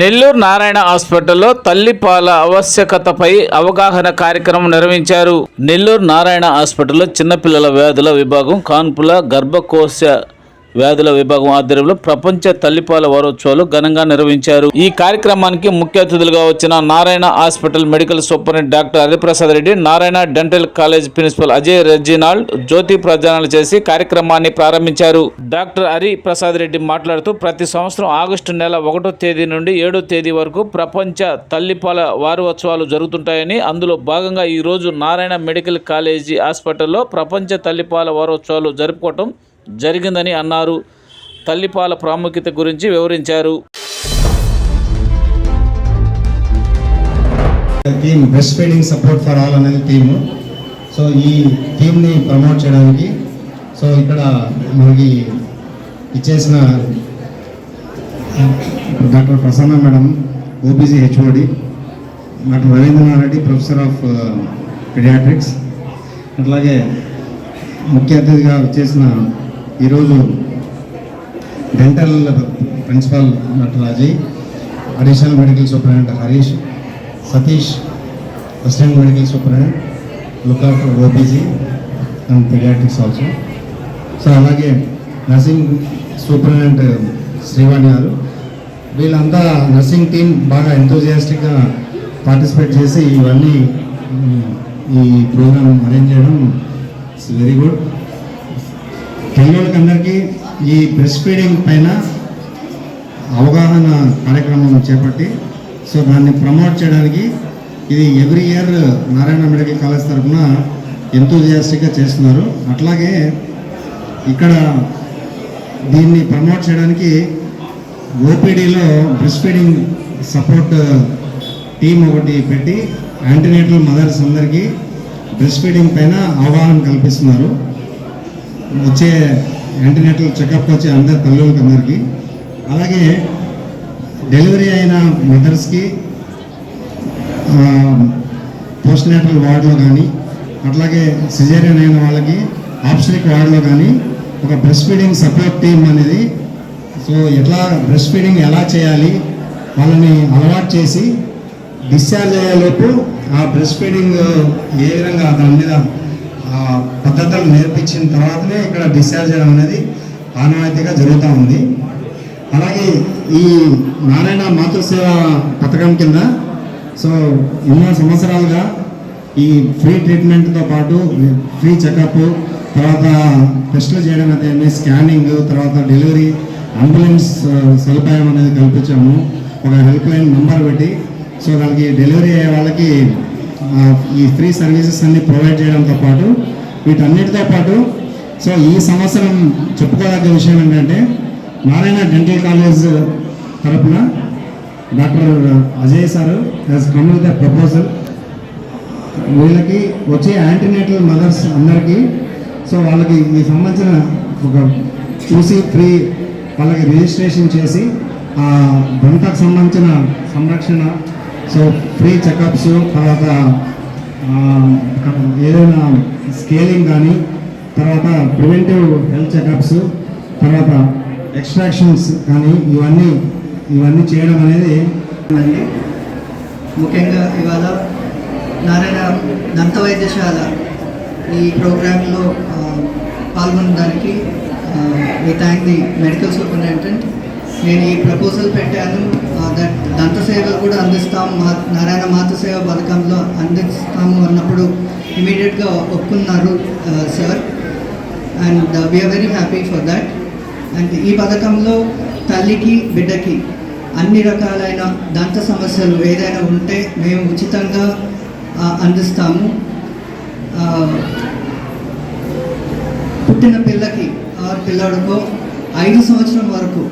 నెల్లూరు నారాయణ హాస్పిటల్లో తల్లిపాల ఆవశ్యకతపై అవగాహన కార్యక్రమం నిర్వహించారు. నెల్లూరు నారాయణ హాస్పిటల్లో చిన్నపిల్లల వ్యాధుల విభాగం కాన్పుల గర్భకోశ వ్యాధుల విభాగం ఆధ్వర్యంలో ప్రపంచ తల్లిపాల వారోత్సవాలు ఘనంగా నిర్వహించారు. ఈ కార్యక్రమానికి ముఖ్య అతిథులుగా వచ్చిన Narayana hospital medical సూపరింట్ doctor Hariprasad Reddy Narayana dental college principal Ajay Reginald జ్యోతి ప్రజానాలు చేసి కార్యక్రమాన్ని ప్రారంభించారు. డాక్టర్ హరి ప్రసాద్ రెడ్డి మాట్లాడుతూ ప్రతి సంవత్సరం ఆగస్టు నెల ఒకటో తేదీ నుండి ఏడో తేదీ వరకు ప్రపంచ తల్లిపాల వారోత్సవాలు జరుగుతుంటాయని అందులో భాగంగా ఈ రోజు నారాయణ మెడికల్ కాలేజీ హాస్పిటల్లో ప్రపంచ తల్లిపాల వారోత్సవాలు జరుపుకోవటం జరిగిందని అన్నారు. తల్లిపాల ప్రాముఖ్యత గురించి వివరించారు. Team breast feeding support for all అనేది టీమ్ సో ఈ టీమ్ని ప్రమోట్ చేయడానికి సో ఇక్కడ మనకి ఇచ్చేసిన doctor Prasanna madam OBC HOD doctor Ravindranath Reddy professor of paediatrics అట్లాగే ముఖ్య అతిథిగా వచ్చేసిన ఈరోజు dental principal doctor Ajay additional medical superintendent Harish Satish assistant medical superintendent look after OPG and paediatrics also. So అలాగే nursing superintendent Srivani గారు. వీళ్ళంతా nursing team బాగా ఎంతోజియాస్టిక్గా participate చేసి ఇవన్నీ ఈ ప్రోగ్రామ్ అరేంజ్ చేయడం ఇట్స్ వెరీ గుడ్ పిల్లలకి అందరికీ ఈ బ్రెస్ట్ ఫీడింగ్ పైన అవగాహన కార్యక్రమం చేపట్టి సో దాన్ని ప్రమోట్ చేయడానికి ఇది every year Narayana medical college తరఫున ఎంతోజియాస్టిక్గా చేస్తున్నారు. అట్లాగే ఇక్కడ దీన్ని ప్రమోట్ చేయడానికి ఓపీడీలో బ్రెస్ట్ ఫీడింగ్ సపోర్ట్ టీం ఒకటి పెట్టి యాంటీనేటల్ మదర్స్ అందరికీ బ్రెస్ట్ ఫీడింగ్ పైన అవగాహన కల్పిస్తున్నారు. వచ్చే యాంటీనేటల్ చెకప్ వచ్చే అందరి తల్లులకి అందరికీ. అలాగే డెలివరీ అయిన మదర్స్కి పోస్ట్ నేటల్ వార్డులో కానీ అట్లాగే సిజేరియన్ అయిన వాళ్ళకి ఆప్షనిక్ వార్డులో కానీ ఒక బ్రెస్ట్ ఫీడింగ్ సపోర్ట్ టీమ్ అనేది సో ఎట్లా బ్రెస్ట్ ఫీడింగ్ ఎలా చేయాలి వాళ్ళని అలవాటు చేసి డిశ్చార్జ్ అయ్యేలోపు ఆ బ్రెస్ట్ ఫీడింగ్ ఏ విధంగా దాని మీద పద్ధతులు నేర్పించిన తర్వాతనే ఇక్కడ డిశ్చార్జ్ చేయడం అనేది ఆనవాయితీగా జరుగుతూ ఉంది. అలాగే ఈ నారాయణ మాతృసేవ పథకం కింద సో ఎన్నో సంవత్సరాలుగా ఈ ఫ్రీ ట్రీట్మెంట్తో పాటు ఫ్రీ చెకప్ తర్వాత టెస్టులు చేయడం అయితే స్కానింగ్ తర్వాత డెలివరీ అంబులెన్స్ సదుపాయం అనేది కల్పించాము. ఒక హెల్ప్ లైన్ నెంబర్ పెట్టి సో దానికి డెలివరీ అయ్యే వాళ్ళకి ఈ ఫ్రీ సర్వీసెస్ అన్ని ప్రొవైడ్ చేయడంతో పాటు వీటన్నిటితో పాటు సో ఈ సంవత్సరం చెప్పుకోదగ్గ విషయం ఏంటంటే నారాయణ డెంటల్ కాలేజ్ తరపున doctor Ajay sir has come with the proposal వీళ్ళకి వచ్చే యాంటీనేటల్ మదర్స్ అందరికీ సో వాళ్ళకి ఈ సంబంధించిన ఒక చూసి ఫ్రీ వాళ్ళకి రిజిస్ట్రేషన్ చేసి ఆ దంతకు సంబంధించిన సంరక్షణ సో ఫ్రీ చెకప్స్ తర్వాత ఏదైనా స్కేలింగ్ కానీ తర్వాత ప్రివెంటివ్ హెల్త్ చెకప్స్ తర్వాత ఎక్స్ట్రాక్షన్స్ కానీ ఇవన్నీ ఇవన్నీ చేయడం అనేది ముఖ్యంగా ఇవాళ నారాయణ దంత వైద్యశాల ఈ ప్రోగ్రాంలో పాల్గొనడానికి we thank the medical superintendent నేను ఈ ప్రపోజల్ పెట్టాను. దట్ దంత సేవలు కూడా అందిస్తాము మా నారాయణ మాతృ సేవ పథకంలో అందిస్తాము అన్నప్పుడు ఇమీడియట్గా ఒప్పుకున్నారు sir. And we are very happy for that. And ఈ పథకంలో తల్లికి బిడ్డకి అన్ని రకాలైన దంత సమస్యలు ఏదైనా ఉంటే మేము ఉచితంగా అందిస్తాము. పుట్టిన పిల్లకి ఆరు పిల్లాడికో ఐదు సంవత్సరం వరకు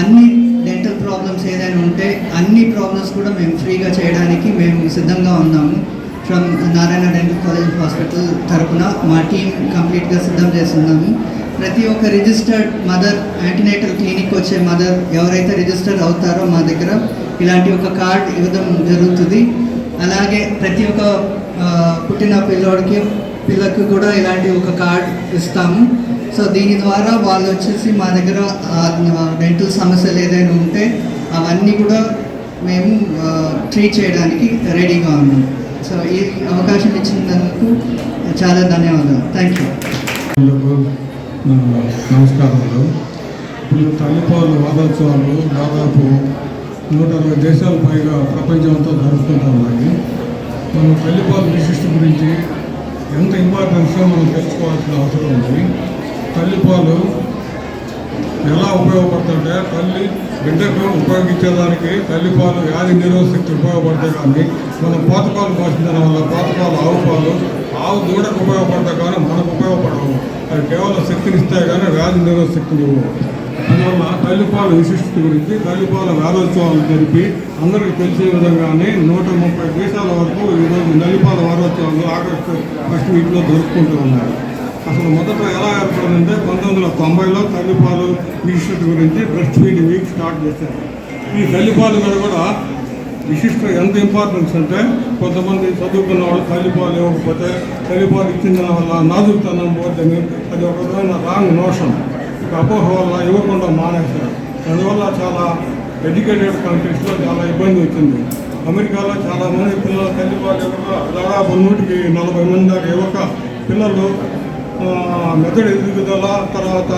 అన్ని డెంటల్ ప్రాబ్లమ్స్ ఏదైనా ఉంటే అన్ని ప్రాబ్లమ్స్ కూడా మేము ఫ్రీగా చేయడానికి మేము సిద్ధంగా ఉన్నాము. From Narayana dental college hospital తరఫున మా టీం కంప్లీట్గా సిద్ధం చేస్తున్నాము. ప్రతి ఒక్క రిజిస్టర్డ్ మదర్ యాంటీనేటల్ క్లినిక్ వచ్చే మదర్ ఎవరైతే రిజిస్టర్ అవుతారో మా దగ్గర ఇలాంటి ఒక కార్డ్ ఇవ్వడం జరుగుతుంది. అలాగే ప్రతి ఒక్క పుట్టిన పిల్లోడికి పిల్లలకు కూడా ఇలాంటి ఒక కార్డ్ ఇస్తాము. సో దీని ద్వారా వాళ్ళు వచ్చేసి మా దగ్గర డెంటల్ సమస్యలు ఏదైనా ఉంటే అవన్నీ కూడా మేము ట్రీట్ చేయడానికి రెడీగా ఉన్నాం. సో ఈ అవకాశం ఇచ్చినందుకు చాలా ధన్యవాదాలు. థ్యాంక్ యూ పిల్లలకు నమస్కారములు. ఇప్పుడు తల్లిపాలు వారోత్సవాలు దాదాపు నూట అరవై దేశాల పైగా ప్రపంచంతో జరుపుకుంటా ఉన్నాయి. మనం తల్లిపాలు విశిష్ట గురించి ఎంత ఇంపార్టెన్స్గా మనం తెలుసుకోవాల్సిన అవసరం ఉంది? తల్లిపాలు ఎలా ఉపయోగపడుతుంటే తల్లి బిడ్డకు ఉపయోగించేదానికి తల్లిపాలు వ్యాధి నిరోధశక్తి ఉపయోగపడతాయి కానీ మనం పోతపాలు పోషించడం వల్ల పాతపాలు ఆవు పాలు ఆవు దూడకు ఉపయోగపడతాయి కానీ మనకు ఉపయోగపడవు. అవి కేవలం శక్తిని ఇస్తాయి కానీ వ్యాధి నిరోధశక్తిని ఇవ్వవు. అందువల్ల తల్లిపాల విశిష్టత గురించి తల్లిపాల వారోత్సవాలు జరిపి అందరికీ తెలిసే విధంగానే నూట ముప్పై దేశాల వరకు ఈరోజు తల్లిపాల వారోత్సవాలు ఆగస్టు ఫస్ట్ వీక్లో జరుపుకుంటూ ఉన్నారు. అసలు మొదట ఎలా ఏర్పడిందంటే పంతొమ్మిది వందల తొంభైలో తల్లిపాలు విశిష్టత గురించి బ్రెస్ట్ ఫీడింగ్ వీక్ స్టార్ట్ చేశారు. ఈ తల్లిపాలు మీద కూడా విశిష్ట ఎంత ఇంపార్టెన్స్ అంటే కొంతమంది చదువుకున్న వాళ్ళు తల్లిపాలు ఇవ్వకపోతే తల్లిపాలు ఇచ్చిన వల్ల నాదుకుతనం పోతుంది అది ఒక విధమైన రాంగ్ నోషన్ అపోహ వల్ల ఇవ్వకుండా మానేశారు. అందువల్ల చాలా ఎడ్యుకేటెడ్ కంట్రీస్లో చాలా ఇబ్బంది వచ్చింది. అమెరికాలో చాలా మంది తల్లి వాళ్ళు దాదాపు నూటికి నలభై మంది దాకా యువక పిల్లలు మెదడు ఎదుగుదల తర్వాత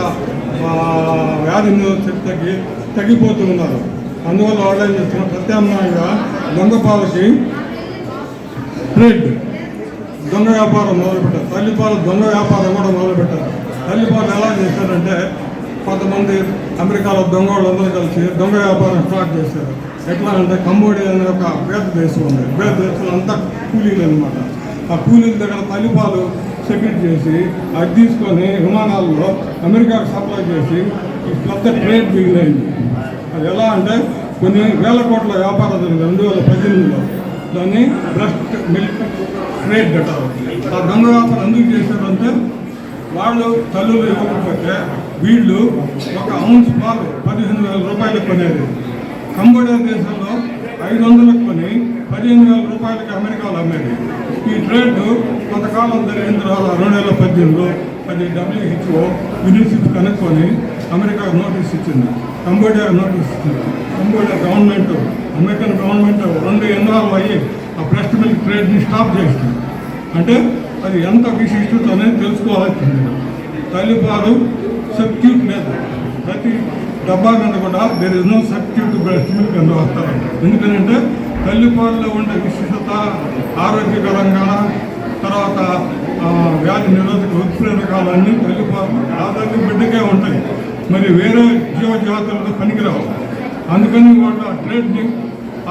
వ్యాధి నిరోధక తగ్గి తగ్గిపోతూ ఉన్నారు. అందువల్ల వాళ్ళు ఏం చేస్తున్న ప్రత్యామ్నాయంగా దొంగ పాలకి ట్రేడ్ దొంగ వ్యాపారం మొదలుపెట్టారు. తల్లిపాలు దొంగ వ్యాపారం కూడా మొదలుపెట్టారు. తల్లిపాలు ఎలా చేశారంటే కొంతమంది అమెరికాలో దొంగ వాళ్ళందరూ కలిసి దొంగ వ్యాపారం స్టార్ట్ చేశారు. ఎట్లా అంటే కంబోడియా అనే ఒక పేద దేశం ఉంది. పేద దేశంలో అంతా కూలీలు అనమాట ఆ కూలీల దగ్గర తల్లిపాలు సెక్రెట్ చేసి అది తీసుకొని విమానాల్లో అమెరికాకు సప్లై చేసి కొత్త పెద్ద ట్రేడ్ మిగిలింది. అది ఎలా అంటే కొన్ని వేల కోట్ల వ్యాపారం జరిగింది రెండు వేల పద్దెనిమిదిలో. దాన్ని బ్రెస్ట్ మిల్క్ ట్రేడ్ అంటారు. ఆ దొంగ వ్యాపారం ఎందుకు చేశారంటే వాళ్ళు తల్లులు ఇవ్వకపోతే వీళ్ళు ఒక ఔన్స్ పాలు పదిహేను వేల రూపాయలకు కొనేది. కంబోడియా దేశంలో ఐదు వందలకు కొని పదిహేను వేల రూపాయలకి అమెరికాలో అమ్మేది. ఈ ట్రేడ్ కొంతకాలం జరిగిన తర్వాత రెండు వేల పద్దెనిమిదిలో అది డబ్ల్యూహెచ్ఓ యూనిసిఫ్ కనుక్కొని అమెరికాకు నోటీస్ ఇచ్చింది. కంబోడియా నోటీస్ ఇచ్చింది. కంబోడియా గవర్నమెంట్ అమెరికన్ గవర్నమెంట్ రెండు ఇన్వాల్వ్ అయ్యి ఆ బ్రెస్ట్ మిల్క్ ట్రేడ్ని స్టాప్ చేసింది. అంటే అది ఎంత విశిష్టత అనేది తెలుసుకోవాల్సింది. తల్లిపాలు సబ్స్టిట్యూట్ లేదు ప్రతి డబ్బా మీద కూడా there is no substitute breast milk అని వస్తారు ఎందుకంటే తల్లిపాలలో ఉండే విశిష్టత ఆరోగ్యకరంగా తర్వాత వ్యాధి నిరోధక ఉత్ప్రేరకాలన్నీ తల్లిపాలు ఆ బిడ్డకే ఉంటాయి. మరి వేరే జీవజాతులకు పనికిరావు. అందుకని వాళ్ళు ఆ ట్రేడ్ని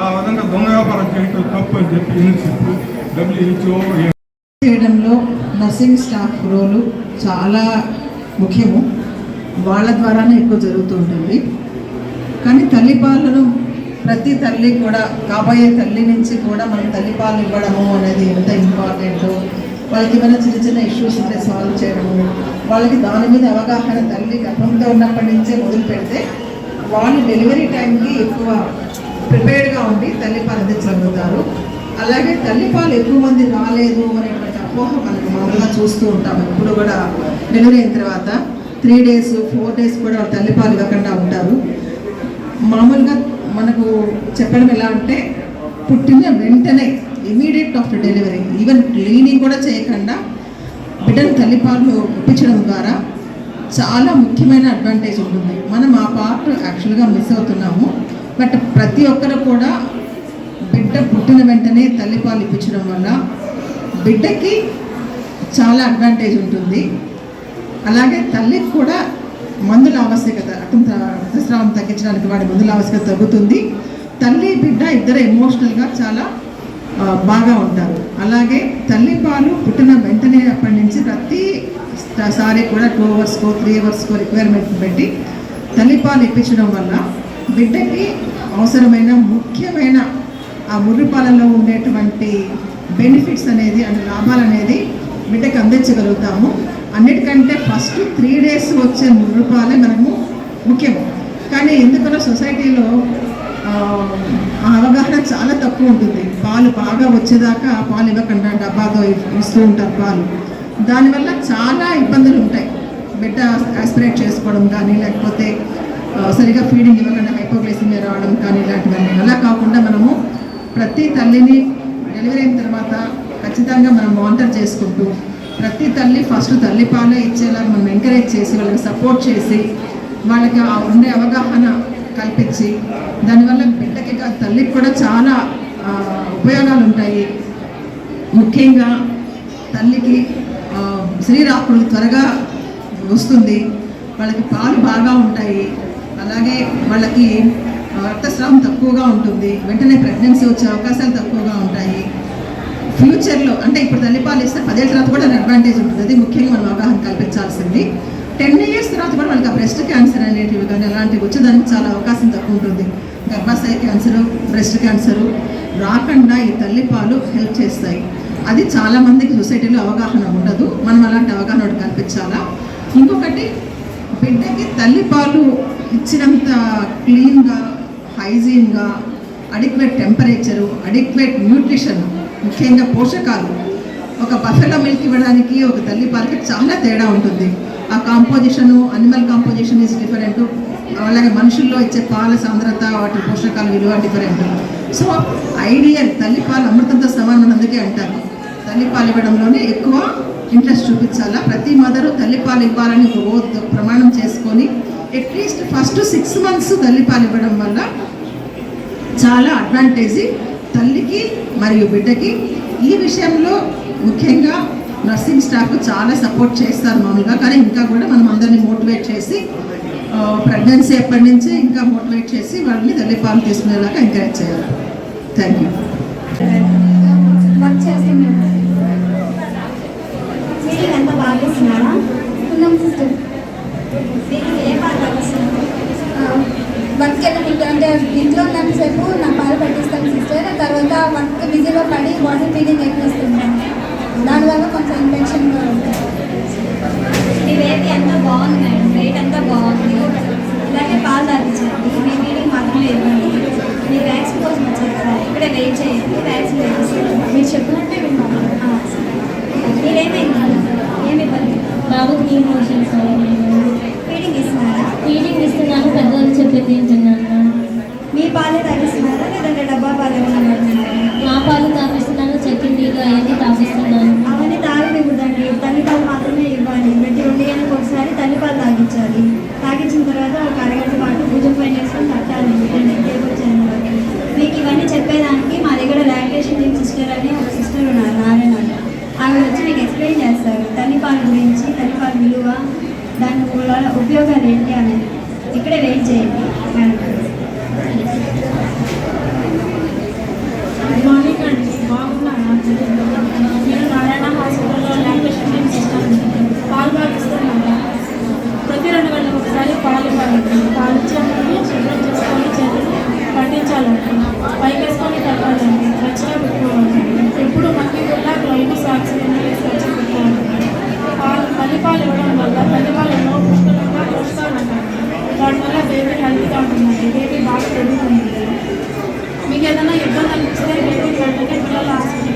ఆ విధంగా దొంగ వ్యాపారం చేయటం తప్పు అని చెప్పి యూనిసిఫ్ డబ్ల్యూహెచ్ఓ చేయడంలో నర్సింగ్ స్టాఫ్ రోలు చాలా ముఖ్యము. వాళ్ళ ద్వారానే ఎక్కువ జరుగుతూ ఉంటుంది. కానీ తల్లిపాలను ప్రతి తల్లి కూడా కాబోయే తల్లి నుంచి కూడా మనం తల్లిపాలు ఇవ్వడము అనేది ఎంత ఇంపార్టెంట్ వాళ్ళకి ఏమైనా చిన్న చిన్న ఇష్యూస్ ఉంటే సాల్వ్ చేయడము. వాళ్ళకి దాని మీద అవగాహన తల్లి గర్భంతో ఉన్నప్పటి నుంచే మొదలు పెడితే వాళ్ళు డెలివరీ టైంకి ఎక్కువ ప్రిపేర్డ్గా ఉండి తల్లిపాలు అందించగలుగుతారు. అలాగే తల్లిపాలు ఎక్కువ మంది రాలేదు అనేటువంటి అపోహ మనకు మామూలుగా చూస్తూ ఉంటాం. ఇప్పుడు కూడా డెలివరీ అయిన తర్వాత త్రీ డేస్ ఫోర్ డేస్ కూడా తల్లిపాలు ఇవ్వకుండా ఉంటారు. మామూలుగా మనకు చెప్పడం ఎలా అంటే పుట్టిన వెంటనే immediate after delivery even cleaning కూడా చేయకుండా బిడ్డను తల్లిపాలు ఇప్పించడం ద్వారా చాలా ముఖ్యమైన అడ్వాంటేజ్ ఉంటుంది. మనం ఆ పార్ట్ యాక్చువల్గా మిస్ అవుతున్నాము. బట్ ప్రతి ఒక్కరు కూడా బిడ్డ పుట్టిన వెంటనే తల్లిపాలు ఇప్పించడం వల్ల బిడ్డకి చాలా అడ్వాంటేజ్ ఉంటుంది. అలాగే తల్లికి కూడా మందుల ఆవశ్యకత రక్తం రక్తస్రావం తగ్గించడానికి వాడి మందుల ఆవశ్యకత తగ్గుతుంది. తల్లి బిడ్డ ఇద్దరు ఎమోషనల్గా చాలా బాగా ఉంటారు. అలాగే తల్లి పాలు పుట్టిన వెంటనే అప్పటి నుంచి ప్రతి సారి కూడా టూ అవర్స్కో త్రీ అవర్స్కో రిక్వైర్మెంట్ పెట్టి తల్లిపాలు ఇప్పించడం వల్ల బిడ్డకి అవసరమైన ముఖ్యమైన ఆ ముర్రిపాలలో ఉండేటువంటి బెనిఫిట్స్ అనేది అంటే లాభాలు అనేది బిడ్డకి అందించగలుగుతాము. అన్నిటికంటే ఫస్ట్ త్రీ డేస్ వచ్చే రూపాయలే మనము ముఖ్యం. కానీ ఎందుకనో సొసైటీలో ఆ, అవగాహన చాలా తక్కువ ఉంటుంది. పాలు బాగా వచ్చేదాకా పాలు ఇవ్వకుండా డబ్బాతో ఇస్తూ ఉంటారు పాలు. దానివల్ల చాలా ఇబ్బందులు ఉంటాయి. బిడ్డ ఆస్పిరేట్ చేసుకోవడం కానీ లేకపోతే సరిగా ఫీడింగ్ ఇవ్వకుండా హైపోగ్లైసిమియా రావడం కానీ ఇలాంటివన్నీ. అలా కాకుండా మనము ప్రతి తల్లిని డెలివరీ అయిన తర్వాత ఖచ్చితంగా మనం మానిటర్ చేసుకుంటూ ప్రతి తల్లి ఫస్ట్ తల్లి పాలే ఇచ్చేలాగా మనం ఎంకరేజ్ చేసి వాళ్ళకి సపోర్ట్ చేసి వాళ్ళకి ఆ ఉండే అవగాహన కల్పించి దానివల్ల బిడ్డకి కాదు తల్లికి కూడా చాలా ఉపయోగాలు ఉంటాయి. ముఖ్యంగా తల్లికి ఆ, శ్రీరాకుడు త్వరగా వస్తుంది వాళ్ళకి పాలు బాగా ఉంటాయి. అలాగే వాళ్ళకి రక్తస్రావం తక్కువగా ఉంటుంది. వెంటనే ప్రెగ్నెన్సీ వచ్చే అవకాశాలు తక్కువగా ఉంటాయి. ఫ్యూచర్లో అంటే ఇప్పుడు తల్లిపాలు ఇస్తే పదేళ్ళ తర్వాత కూడా అడ్వాంటేజ్ ఉంటుంది. అది ముఖ్యంగా మనం అవగాహన కల్పించాల్సింది. టెన్ ఇయర్స్ తర్వాత కూడా వాళ్ళకి ఆ బ్రెస్ట్ క్యాన్సర్ అనేటివి కానీ అలాంటివి వచ్చేదానికి చాలా అవకాశం తక్కువ ఉంటుంది. గర్భాశయ క్యాన్సరు బ్రెస్ట్ క్యాన్సరు రాకుండా ఈ తల్లిపాలు హెల్ప్ చేస్తాయి. అది చాలామందికి సొసైటీలో అవగాహన ఉండదు. మనం అలాంటి అవగాహన ఒకటి కల్పించాలా? ఇంకొకటి బిడ్డకి తల్లిపాలు ఇచ్చినంత క్లీన్గా హైజీన్గా అడిక్వేట్ టెంపరేచరు అడిక్వేట్ న్యూట్రిషన్ ముఖ్యంగా పోషకాలు. ఒక బఫెలో మిల్క్ ఇవ్వడానికి ఒక తల్లి పాలకి చాలా తేడా ఉంటుంది. ఆ composition animal composition is different. అలాగే మనుషుల్లో ఇచ్చే పాల సాంద్రత వాటి పోషకాల విలువ డిఫరెంట్. సో ఐడియల్ తల్లిపాలు అమృతంతో సమానం అందుకే అంటారు. తల్లిపాలు ఇవ్వడంలోనే ఎక్కువ ఇంట్రెస్ట్ చూపించాలా? ప్రతి మదరు తల్లిపాలు ఇవ్వాలని ఒక ప్రమాణం చేసుకొని అట్లీస్ట్ ఫస్ట్ సిక్స్ మంత్స్ తల్లిపాలు ఇవ్వడం వల్ల చాలా అడ్వాంటేజ్ తల్లికి మరియు బిడ్డకి. ఈ విషయంలో ముఖ్యంగా నర్సింగ్ స్టాఫ్ చాలా సపోర్ట్ చేస్తారు మామూలుగా కానీ ఇంకా కూడా మనం అందరినీ మోటివేట్ చేసి ప్రెగ్నెన్సీ ఎప్పటి నుంచి ఇంకా మోటివేట్ చేసి వాళ్ళని తల్లిపాలు తీసుకునేలాగా ఎంకరేజ్ చేయాలి. Thank you. చేస్తున్నాను ఎంత బాగా ఇస్తున్నారా ఉన్నాం సిస్టర్ మీకు ఏ పాట వస్తుంది వర్క్ వెళ్ళి అంటే ఇంట్లో ఉన్నంతసేపు నా పాలు పట్టిస్తాను సిస్టర్ తర్వాత వర్క్ బిజీలో పడి బాడీ ఫీలింగ్ ఎక్కువ ఇస్తున్నాను దానివల్ల కొంచెం ఇన్ఫెక్షన్గా ఉంటుంది మీ బేబీ అంతా బాగుంది మేడం వెయిట్ అంతా బాగుంది ఇలాగే పాలు తాగించండి మీ మీటింగ్ మాత్రమే ఇవ్వండి మీ వ్యాక్సిన్ కోసం వచ్చారు కదా ఇక్కడే వెయిట్ చేయండి వ్యాక్సిన్ వేపిస్తాను మీరు చెప్పినట్టే విన్నాను మీరేమైంది ఏమి ఇబ్బంది బాబుకి మోషన్స్ ఫీడింగ్ ఇస్తున్నారా ఫీడింగ్ ఇస్తున్నాను పెద్దవాళ్ళు చెప్పింది తింటున్నాను మీ పాలే తాగిస్తున్నారా లేదంటే డబ్బా పాలు ఏమైనా పడుతున్నారా మా పాలు తాపిస్తున్నాను చెక్కిన టీలు అవన్నీ తాపిస్తున్నాను అవన్నీ తాగనివ్వదండి తల్లిపాలు మాత్రమే ఇవ్వాలి ప్రతి రెండు గంటలకు ఒకసారి తల్లిపాలు తాగించాలి తాగించిన తర్వాత ఒక అరగంట పాటు భుజం పైన వేసుకొని తట్టాలి టేబుల్ చేయడం వరకు మీకు ఇవన్నీ చెప్పేదానికి మా దగ్గర లాక్టేషన్ టీమ్ సిస్టర్ అని ఒక సిస్టర్ ఉన్నారు నారాయణ అని. ఆవిడ వచ్చి మీకు ఎక్స్ప్లెయిన్ చేస్తారు తల్లిపాలు గురించి తల్లిపాలు విలువ దాని వల్ల ఉపయోగాలు ఏంటి అనేది ఇక్కడే వెయిట్ చేయండి మేడం గుడ్ మార్నింగ్ అండి బాగున్నారా నేను నారాయణ హాస్పిటల్లో లాక్టేషన్ టీమ్ చేస్తాను పాలు పాటిస్తున్నాను ప్రతి రెండు గంటలకు ఒకసారి పాలు ఇవ్వాలండి పాలు ఇచ్చినప్పుడు శుభ్రం చేసుకొని చేతులు పట్టించాలండి పైకేసుకొని కట్టాలండి ఫ్రెష్గా పెట్టుకోవాలండి ఎప్పుడు మట్టి కూడా గ్లౌస్ ఆక్సిజన్ వేసి వచ్చి పెట్టుకోవాలండి పాలు తల్లిపాలు ఇవ్వడం వల్ల తల్లిపాలలో పుష్కలంగా పోషకాలు ఉంటాయి వాటి బేబీ హెల్తీగా ఉంటుందండి బేబీ బాగా పెరుగుతుంది మీకు ఏదైనా ఇబ్బంది అనిపిస్తే బేబీ వెంటనే పిల్లల హాస్పిటల్